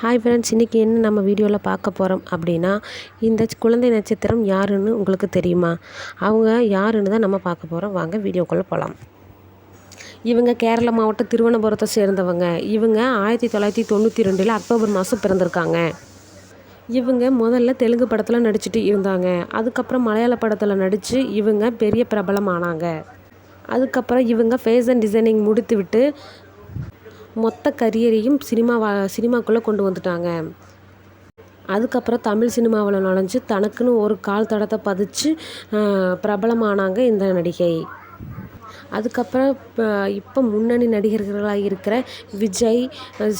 Hi friends இன்றைக்கி என்ன நம்ம வீடியோவில் பார்க்க போகிறோம் அப்படின்னா இந்த குழந்தை நட்சத்திரம் யாருன்னு உங்களுக்கு தெரியுமா? அவங்க யாருன்னு தான் நம்ம பார்க்க போகிறோம் வாங்க வீடியோக்குள்ளே போகலாம் இவங்க கேரள மாவட்டம் திருவனந்தபுரத்தை சேர்ந்தவங்க. இவங்க ஆயிரத்தி தொள்ளாயிரத்தி தொண்ணூற்றி ரெண்டில் அக்டோபர் மாதம் பிறந்திருக்காங்க. இவங்க முதல்ல தெலுங்கு படத்தில் நடிச்சுட்டு இருந்தாங்க. அதுக்கப்புறம் மலையாள படத்தில் நடித்து இவங்க பெரிய பிரபலமானாங்க. அதுக்கப்புறம் இவங்க ஃபேஷன் டிசைனிங் முடித்து விட்டு மொத்த கரியரையும் சினிமா சினிமாக்குள்ளே கொண்டு வந்துட்டாங்க. அதுக்கப்புறம் தமிழ் சினிமாவில் நுழைஞ்சு தனக்குன்னு ஒரு கால் தடத்தை பதிச்சு பிரபலமானாங்க இந்த நடிகை. அதுக்கப்புறம் இப்போ இப்போ முன்னணி நடிகர்களாக இருக்கிற விஜய்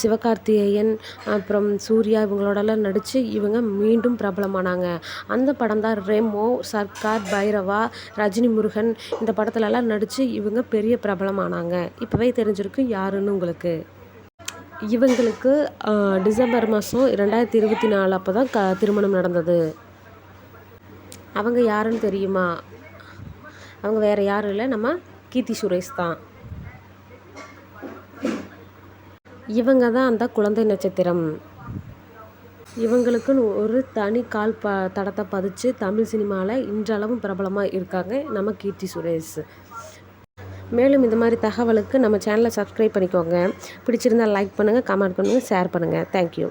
சிவகார்த்திகேயன் அப்புறம் சூர்யா இவங்களோடலாம் நடித்து இவங்க மீண்டும் பிரபலமானாங்க. அந்த படம் தான் ரெமோ சர்க்கார் பைரவா ரஜினி முருகன் இந்த படத்துலலாம் நடித்து இவங்க பெரிய பிரபலமானாங்க. இப்போவே தெரிஞ்சிருக்கு யாருன்னு உங்களுக்கு. இவங்களுக்கு டிசம்பர் மாதம் ரெண்டாயிரத்தி இருபத்தி நாலு அப்போ தான் க திருமணம் நடந்தது. அவங்க யாருன்னு தெரியுமா? அவங்க வேறு யாரும் இல்லை நம்ம கீர்த்தி சுரேஷ் தான். இவங்க தான் அந்த குழந்தை நட்சத்திரம். இவங்களுக்குன்னு ஒரு தனி கால் ப தடத்தை பதிச்சு தமிழ் சினிமாவில் இன்றளவும் பிரபலமாக இருக்காங்க நம்ம கீர்த்தி சுரேஷ். மேலும் இந்த மாதிரி தகவலுக்கு நம்ம சேனலை சப்ஸ்கிரைப் பண்ணிக்கோங்க. பிடிச்சிருந்தால் லைக் பண்ணுங்கள் கமெண்ட் பண்ணுங்கள் ஷேர் பண்ணுங்கள் தேங்க்யூ